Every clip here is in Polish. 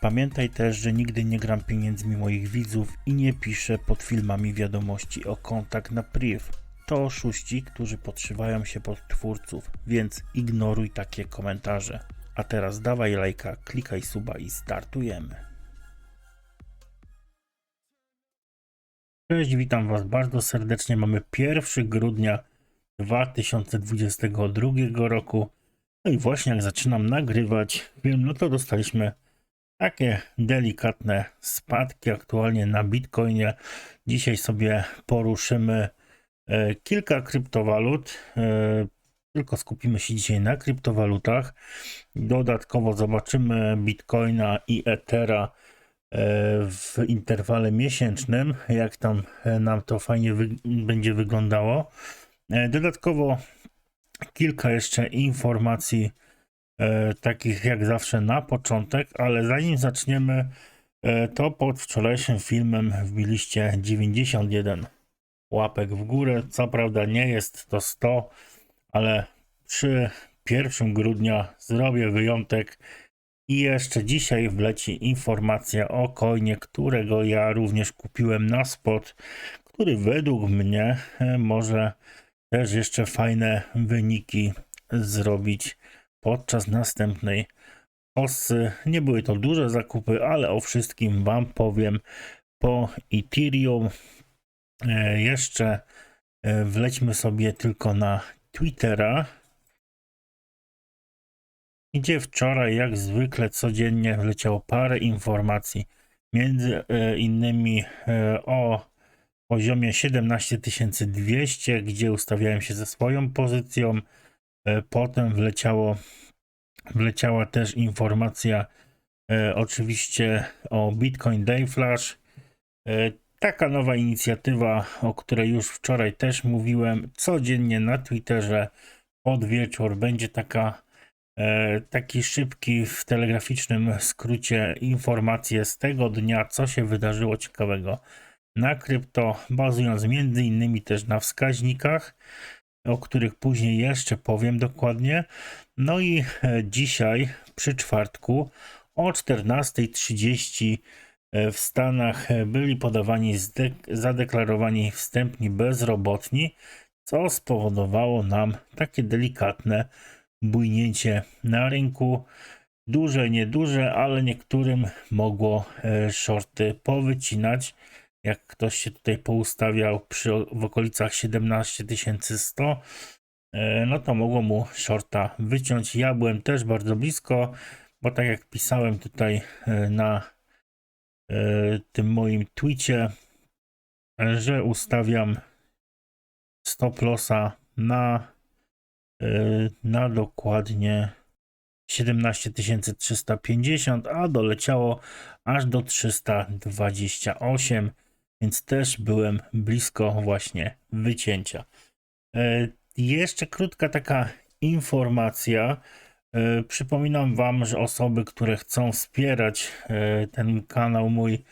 Pamiętaj też, że nigdy nie gram pieniędzmi moich widzów i nie piszę pod filmami wiadomości o kontakt na priv. To oszuści, którzy podszywają się pod twórców, więc ignoruj takie komentarze. A teraz dawaj lajka, klikaj suba i startujemy. Cześć, witam Was bardzo serdecznie. Mamy 1 grudnia 2022 roku. No i właśnie jak zaczynam nagrywać film, no to dostaliśmy takie delikatne spadki aktualnie na Bitcoinie. Dzisiaj sobie poruszymy e, kilka kryptowalut. e, Tylko skupimy się dzisiaj na kryptowalutach. Dodatkowo zobaczymy Bitcoina i Ethera e, w interwale miesięcznym, jak tam nam to fajnie wy będzie wyglądało. Dodatkowo kilka jeszcze informacji e, takich jak zawsze na początek, ale zanim zaczniemy, e, to pod wczorajszym filmem wbiliście 91 łapek w górę. Co prawda nie jest to 100, ale przy 1 grudnia zrobię wyjątek i jeszcze dzisiaj wleci informacja o coinie, którego ja również kupiłem na spot, który według mnie e, może też jeszcze fajne wyniki zrobić podczas następnej osy. Nie były to duże zakupy, ale o wszystkim Wam powiem po Ethereum. E, Jeszcze e, wlećmy sobie tylko na Twittera, gdzie wczoraj, jak zwykle, codziennie wleciało parę informacji, między e, innymi o poziomie 17200, gdzie ustawiałem się ze swoją pozycją. E, Potem wleciało, wleciała też informacja e, oczywiście o Bitcoin Day Flash. E, taka nowa inicjatywa, o której już wczoraj też mówiłem, codziennie na Twitterze pod wieczór będzie taka e, taki szybki w telegraficznym skrócie informacje z tego dnia, co się wydarzyło ciekawego na krypto, bazując między innymi też na wskaźnikach, o których później jeszcze powiem dokładnie. No i e, dzisiaj przy czwartku o 14.30 e, w Stanach e, byli podawani zadeklarowani wstępni bezrobotni, co spowodowało nam takie delikatne bujnięcie na rynku. Duże, nieduże, ale niektórym mogło shorty powycinać jak ktoś się tutaj poustawiał przy, w okolicach 17100, e, no to mogło mu shorta wyciąć. Ja byłem też bardzo blisko, bo tak jak pisałem tutaj e, na e, tym moim tweetie, że ustawiam stop lossa na, na dokładnie 17350, a doleciało aż do 328 więc też byłem blisko właśnie wycięcia. E, jeszcze krótka taka informacja. E, przypominam Wam, że osoby, które chcą wspierać e, ten kanał mój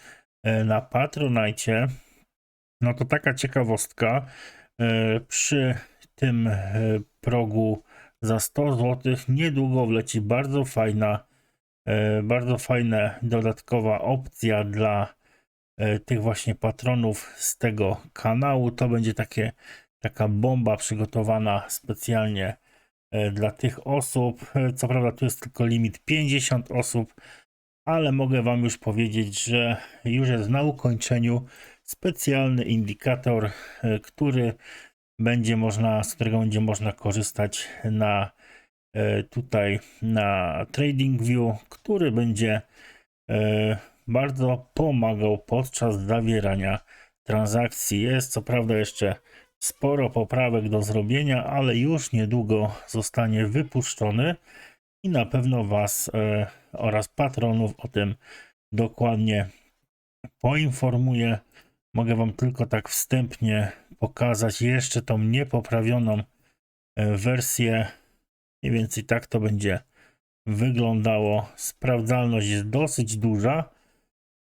na Patronite, no to taka ciekawostka. Przy tym progu za 100 zł niedługo wleci bardzo fajna, bardzo fajna dodatkowa opcja dla tych właśnie patronów z tego kanału. To będzie takie, taka bomba przygotowana specjalnie e, dla tych osób. E, Co prawda tu jest tylko limit 50 osób, ale mogę Wam już powiedzieć, że już jest na ukończeniu specjalny indikator, e, który będzie można, z którego będzie można korzystać na e, tutaj na TradingView, który będzie e, bardzo pomagał podczas zawierania transakcji. Jest co prawda jeszcze sporo poprawek do zrobienia, ale już niedługo zostanie wypuszczony i na pewno Was e, oraz patronów o tym dokładnie poinformuję. Mogę Wam tylko tak wstępnie pokazać jeszcze tą niepoprawioną e, wersję. Mniej więcej tak to będzie wyglądało. Sprawdzalność jest dosyć duża.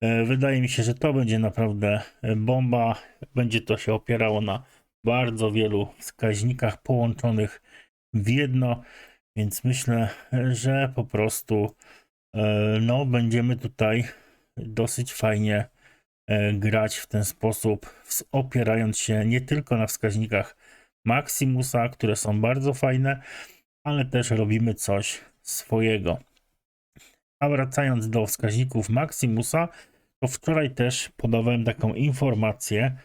E, Wydaje mi się, że to będzie naprawdę e, bomba. Będzie to się opierało na bardzo wielu wskaźnikach połączonych w jedno, więc myślę, że po prostu e, no, będziemy tutaj dosyć fajnie grać w ten sposób, opierając się nie tylko na wskaźnikach Maximusa, które są bardzo fajne, ale też robimy coś swojego. A wracając do wskaźników Maximusa, to wczoraj też podawałem taką informację.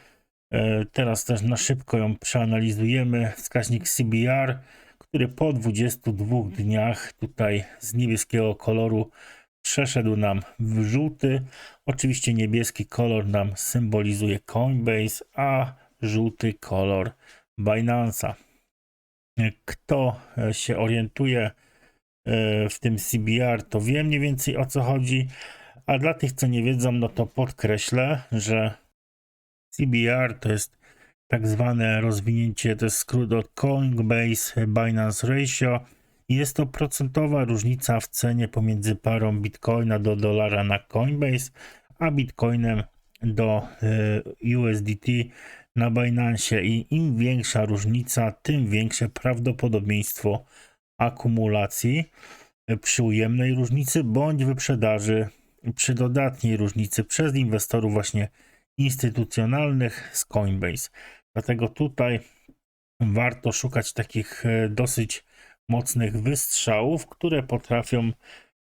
e, Teraz też na szybko ją przeanalizujemy. Wskaźnik CBR, który po 22 dniach tutaj z niebieskiego koloru przeszedł nam w żółty. Oczywiście niebieski kolor nam symbolizuje Coinbase, a żółty kolor Binance'a. Kto e, się orientuje e, w tym CBR, to wie mniej więcej o co chodzi. A dla tych, co nie wiedzą, no to podkreślę, że CBR to jest tak zwane rozwinięcie, to jest skrót od Coinbase Binance Ratio. Jest to procentowa różnica w cenie pomiędzy parą bitcoina do dolara na Coinbase, a bitcoinem do e, USDT na Binance. I im większa różnica, tym większe prawdopodobieństwo akumulacji przy ujemnej różnicy bądź wyprzedaży przy dodatniej różnicy przez inwestorów właśnie instytucjonalnych z Coinbase. Dlatego tutaj warto szukać takich e, dosyć mocnych wystrzałów, które potrafią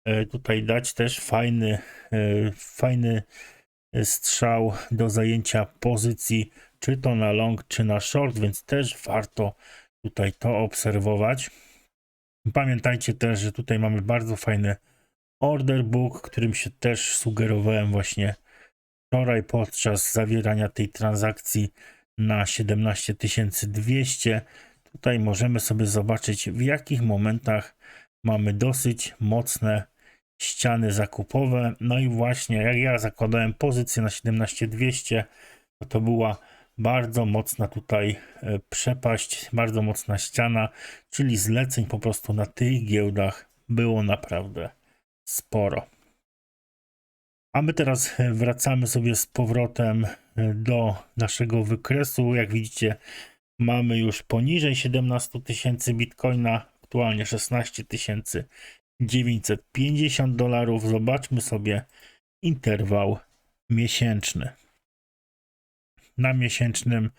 e, tutaj dać też fajny, e, fajny strzał do zajęcia pozycji, czy to na long, czy na short, więc też warto tutaj to obserwować. Pamiętajcie też, że tutaj mamy bardzo fajny order book, którym się też sugerowałem właśnie wczoraj podczas zawierania tej transakcji na 17200. Tutaj możemy sobie zobaczyć w jakich momentach mamy dosyć mocne ściany zakupowe. No i właśnie jak ja zakładałem pozycję na 17200, to, to była bardzo mocna tutaj e, przepaść, bardzo mocna ściana, czyli zleceń po prostu na tych giełdach było naprawdę sporo. A my teraz wracamy sobie z powrotem do naszego wykresu. Jak widzicie, mamy już poniżej 17 tysięcy bitcoina, aktualnie 16 950 dolarów. Zobaczmy sobie interwał miesięczny. Na miesięcznym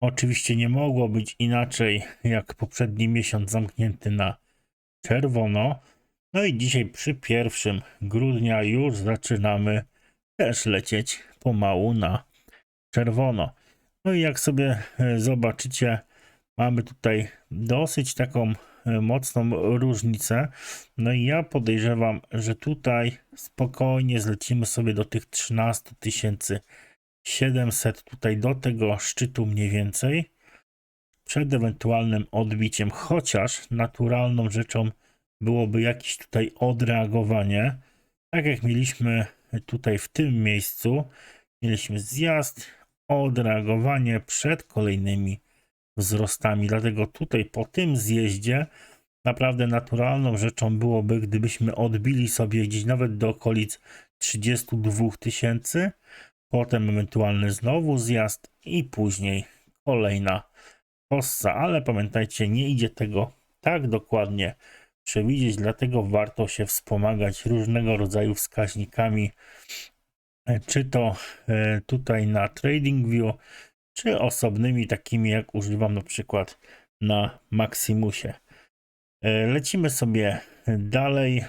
oczywiście nie mogło być inaczej jak poprzedni miesiąc zamknięty na czerwono. No i dzisiaj przy pierwszym grudnia już zaczynamy też lecieć pomału na czerwono. No i jak sobie e, zobaczycie, mamy tutaj dosyć taką e, mocną różnicę. No i ja podejrzewam, że tutaj spokojnie zlecimy sobie do tych 13 700, tutaj do tego szczytu mniej więcej, przed ewentualnym odbiciem, chociaż naturalną rzeczą byłoby jakieś tutaj odreagowanie. Tak jak mieliśmy tutaj w tym miejscu, mieliśmy zjazd, odreagowanie przed kolejnymi wzrostami. Dlatego tutaj po tym zjeździe naprawdę naturalną rzeczą byłoby, gdybyśmy odbili sobie gdzieś nawet do okolic 32 tysięcy, potem ewentualny znowu zjazd i później kolejna hossa. Ale pamiętajcie, nie idzie tego tak dokładnie przewidzieć, dlatego warto się wspomagać różnego rodzaju wskaźnikami, e, czy to e, tutaj na TradingView, czy osobnymi takimi jak używam na przykład na Maximusie. E, Lecimy sobie dalej.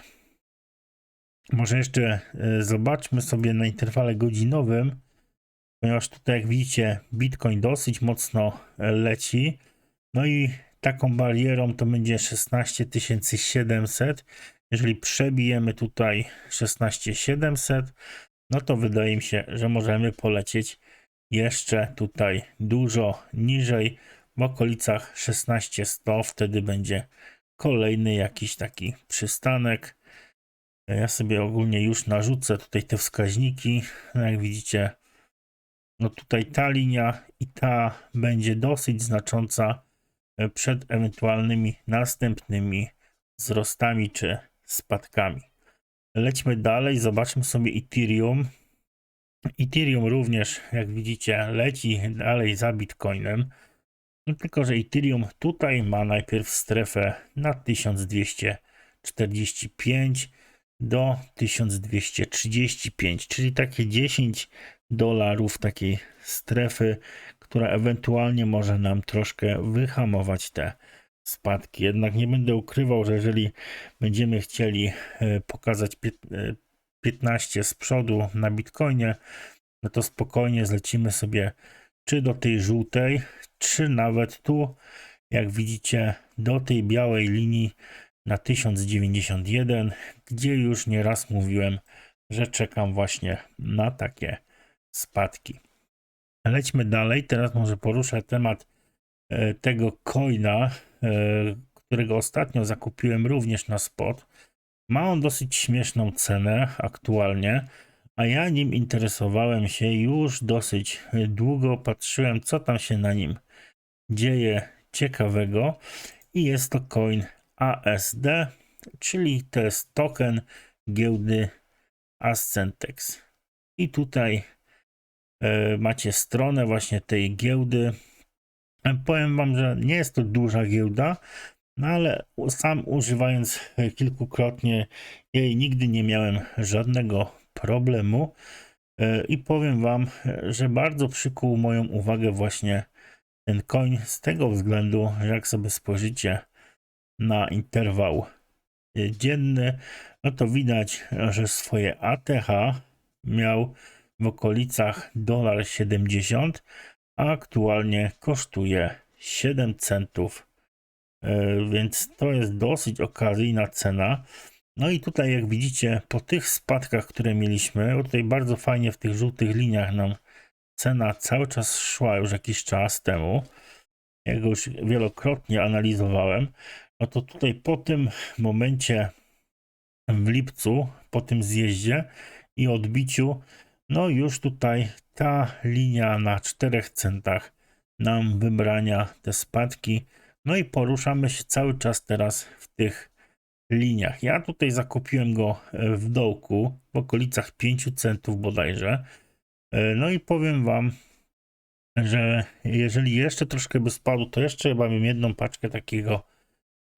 Może jeszcze zobaczmy sobie na interwale godzinowym, ponieważ tutaj jak widzicie Bitcoin dosyć mocno leci. No i taką barierą to będzie 16 700. Jeżeli przebijemy tutaj 16 700, no to wydaje mi się, że możemy polecieć jeszcze tutaj dużo niżej, w okolicach 16100. Wtedy będzie kolejny jakiś taki przystanek. Ja sobie ogólnie już narzucę tutaj te wskaźniki. No jak widzicie, no tutaj ta linia i ta będzie dosyć znacząca przed ewentualnymi następnymi wzrostami czy spadkami. Lećmy dalej, zobaczmy sobie Ethereum. Ethereum również, jak widzicie, leci dalej za Bitcoinem. No tylko, że Ethereum tutaj ma najpierw strefę na 1245 do 1235, czyli takie 10 dolarów takiej strefy, która ewentualnie może nam troszkę wyhamować te spadki. Jednak nie będę ukrywał, że jeżeli będziemy chcieli e, pokazać pięt- e, 15 z przodu na Bitcoinie, no to spokojnie zlecimy sobie czy do tej żółtej, czy nawet tu, jak widzicie, do tej białej linii na 1091, gdzie już nieraz mówiłem, że czekam właśnie na takie spadki. Lećmy dalej. Teraz może poruszę temat e, tego coina, e, którego ostatnio zakupiłem również na spot. Ma on dosyć śmieszną cenę aktualnie, a ja nim interesowałem się już dosyć długo. Patrzyłem, co tam się na nim dzieje ciekawego. I jest to coin ASD, czyli to jest token giełdy Ascentex. I tutaj e, macie stronę właśnie tej giełdy. E, Powiem wam, że nie jest to duża giełda, no ale sam używając e, kilkukrotnie jej nigdy nie miałem żadnego problemu. E, I powiem wam, e, że bardzo przykuł moją uwagę właśnie ten coin z tego względu, że jak sobie spojrzycie na interwał e, dzienny, no to widać, że swoje ATH miał w okolicach 1,70 a aktualnie kosztuje 7 centów, E, więc to jest dosyć okazyjna cena. No i tutaj jak widzicie, po tych spadkach, które mieliśmy, bo tutaj bardzo fajnie w tych żółtych liniach nam cena cały czas szła już jakiś czas temu. Ja go już wielokrotnie analizowałem. No to tutaj po tym momencie w lipcu, po tym zjeździe i odbiciu, no już tutaj ta linia na 4 centach nam wybrania te spadki. No i poruszamy się cały czas teraz w tych liniach. Ja tutaj zakupiłem go e, w dołku, w okolicach 5 centów bodajże. E, No i powiem wam, że jeżeli jeszcze troszkę by spadł, to jeszcze chyba bym jedną paczkę takiego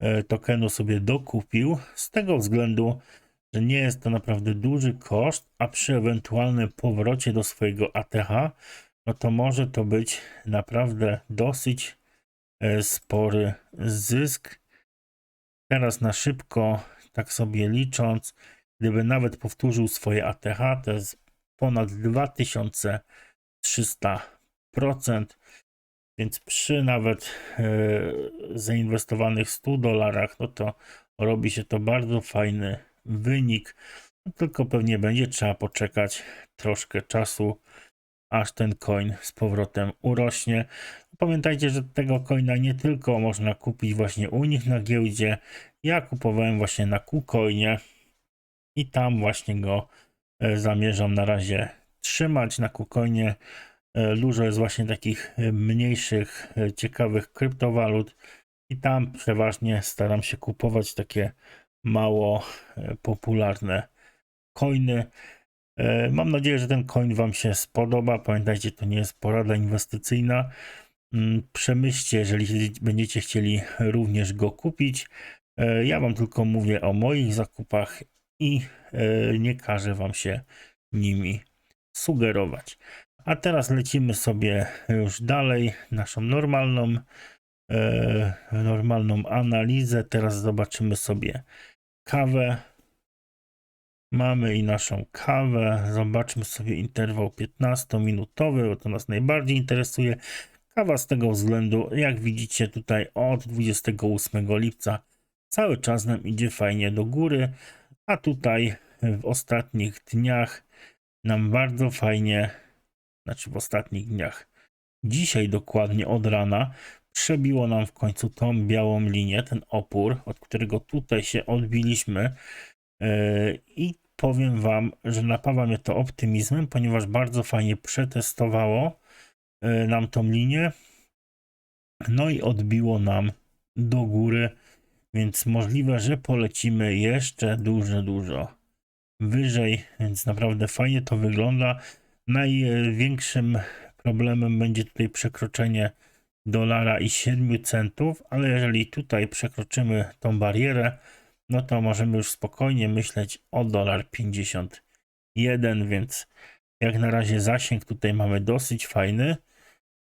e, tokenu sobie dokupił. Z tego względu, że nie jest to naprawdę duży koszt, a przy ewentualnym powrocie do swojego ATH, no to może to być naprawdę dosyć e, spory zysk. Teraz na szybko, tak sobie licząc, gdyby nawet powtórzył swoje ATH, to jest ponad 2300%, więc przy nawet e, zainwestowanych 100 dolarach, no to robi się to bardzo fajny wynik. Tylko pewnie będzie trzeba poczekać troszkę czasu, aż ten coin z powrotem urośnie. Pamiętajcie, że tego coina nie tylko można kupić właśnie u nich na giełdzie. Ja kupowałem właśnie na KuCoinie i tam właśnie go e, zamierzam na razie trzymać. Na KuCoinie e, dużo jest właśnie takich e, mniejszych, ciekawych kryptowalut i tam przeważnie staram się kupować takie mało e, popularne coiny. E, Mam nadzieję, że ten coin Wam się spodoba. Pamiętajcie, to nie jest porada inwestycyjna. Mm, Przemyślcie, jeżeli będziecie chcieli również go kupić. E, Ja Wam tylko mówię o moich zakupach i nie każę Wam się nimi sugerować. A teraz lecimy sobie już dalej naszą normalną, normalną analizę. Teraz zobaczymy sobie kawę. Mamy i naszą kawę. Zobaczmy sobie interwał 15-minutowy, bo to nas najbardziej interesuje. Kawa z tego względu, jak widzicie tutaj od 28 lipca cały czas nam idzie fajnie do góry, a tutaj w ostatnich dniach nam bardzo fajnie, znaczy w ostatnich dniach, dzisiaj dokładnie od rana przebiło nam w końcu tą białą linię, ten opór, od którego tutaj się odbiliśmy Yy, i powiem Wam, że napawa mnie to optymizmem, ponieważ bardzo fajnie przetestowało yy, nam tą linię, no i odbiło nam do góry, więc możliwe, że polecimy jeszcze dużo, dużo wyżej, więc naprawdę fajnie to wygląda. Największym problemem będzie tutaj przekroczenie dolara i 7 centów, ale jeżeli tutaj przekroczymy tą barierę, no to możemy już spokojnie myśleć o dolar 51, więc jak na razie zasięg tutaj mamy dosyć fajny.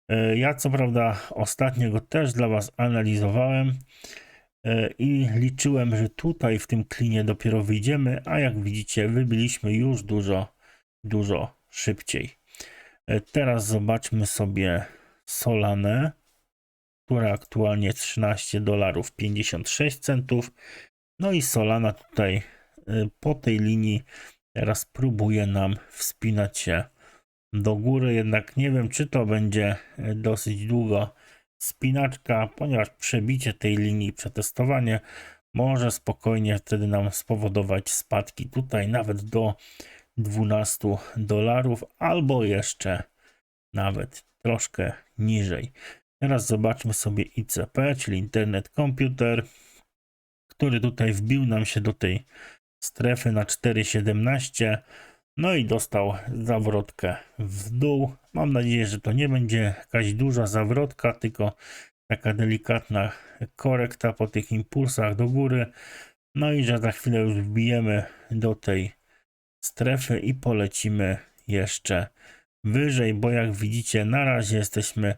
E, Ja co prawda ostatnio go też dla Was analizowałem e, i liczyłem, że tutaj w tym klinie dopiero wyjdziemy, a jak widzicie wybiliśmy już dużo, dużo szybciej. E, Teraz zobaczmy sobie Solanę, która aktualnie 13 dolarów 56 centów. No i Solana tutaj y, po tej linii teraz próbuje nam wspinać się do góry, jednak nie wiem, czy to będzie y, dosyć długo spinaczka, ponieważ przebicie tej linii, przetestowanie może spokojnie wtedy nam spowodować spadki tutaj nawet do 12 dolarów albo jeszcze nawet troszkę niżej. Teraz zobaczmy sobie ICP, czyli Internet Computer który tutaj wbił nam się do tej strefy na 4,17. No i dostał zawrotkę w dół. Mam nadzieję, że to nie będzie jakaś duża zawrotka, tylko taka delikatna korekta po tych impulsach do góry. No i że za chwilę już wbijemy do tej strefy i polecimy jeszcze wyżej, bo jak widzicie, na razie jesteśmy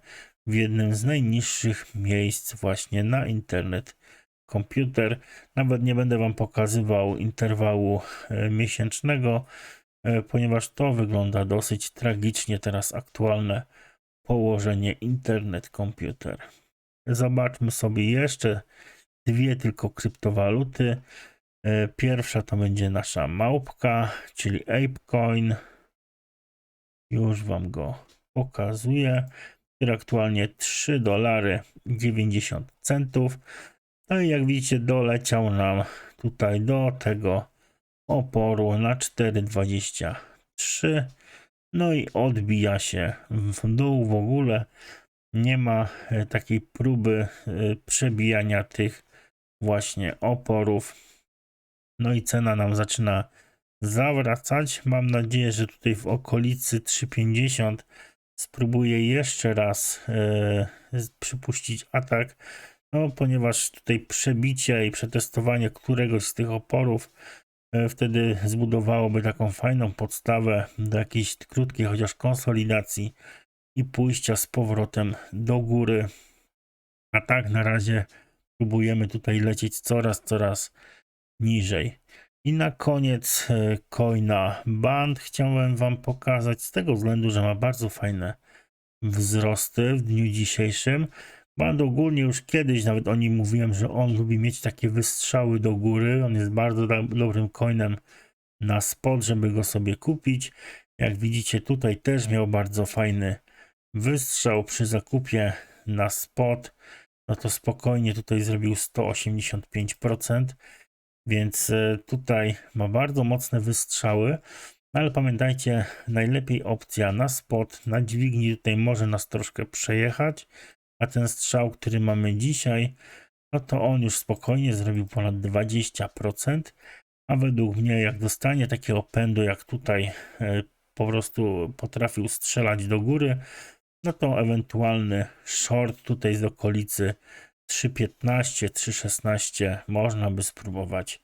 w jednym z najniższych miejsc właśnie na internet komputer. Nawet nie będę Wam pokazywał interwału e, miesięcznego, e, ponieważ to wygląda dosyć tragicznie teraz aktualne położenie internet komputer. Zobaczmy sobie jeszcze dwie tylko kryptowaluty. E, Pierwsza to będzie nasza małpka, czyli ApeCoin. Już Wam go pokazuję. Który aktualnie 3 dolary 90 centów. No i jak widzicie, doleciał nam tutaj do tego oporu na 4,23. No i odbija się w dół w ogóle. Nie ma e, takiej próby e, przebijania tych właśnie oporów. No i cena nam zaczyna zawracać. Mam nadzieję, że tutaj w okolicy 3,50 spróbuję jeszcze raz e, przypuścić atak no, ponieważ tutaj przebicie i przetestowanie któregoś z tych oporów e, wtedy zbudowałoby taką fajną podstawę do jakiejś krótkiej chociaż konsolidacji i pójścia z powrotem do góry. A tak na razie próbujemy tutaj lecieć coraz, coraz niżej. I na koniec e, coina Band chciałem Wam pokazać z tego względu, że ma bardzo fajne wzrosty w dniu dzisiejszym. Band ogólnie już kiedyś nawet o nim mówiłem, że on lubi mieć takie wystrzały do góry. On jest bardzo do, dobrym coinem na spot, żeby go sobie kupić. Jak widzicie tutaj też miał bardzo fajny wystrzał przy zakupie na spot. No to spokojnie tutaj zrobił 185%, więc e, tutaj ma bardzo mocne wystrzały. Ale pamiętajcie, najlepiej opcja na spot, na dźwigni tutaj może nas troszkę przejechać, a ten strzał, który mamy dzisiaj, no to on już spokojnie zrobił ponad 20%, a według mnie jak dostanie takiego pędu jak tutaj e, po prostu potrafił strzelać do góry, no to ewentualny short tutaj z okolicy 3.15, 3.16 można by spróbować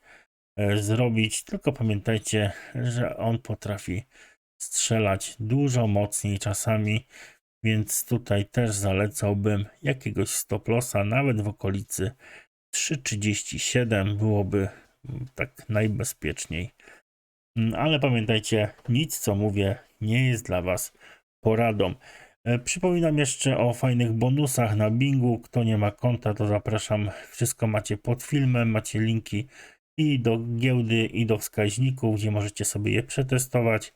e, zrobić, tylko pamiętajcie, że on potrafi strzelać dużo mocniej czasami, więc tutaj też zalecałbym jakiegoś stop lossa, nawet w okolicy 3,37 byłoby mm, tak najbezpieczniej. Mm, Ale pamiętajcie, nic co mówię nie jest dla Was poradą. E, Przypominam jeszcze o fajnych bonusach na Bingu. Kto nie ma konta, to zapraszam. Wszystko macie pod filmem, macie linki i do giełdy, i do wskaźników, gdzie możecie sobie je przetestować.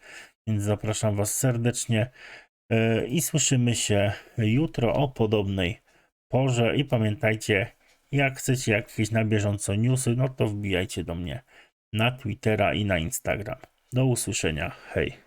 Więc zapraszam Was serdecznie E, i słyszymy się jutro o podobnej porze. I pamiętajcie, jak chcecie jakieś na bieżąco newsy, no to wbijajcie do mnie na Twittera i na Instagram. Do usłyszenia. Hej.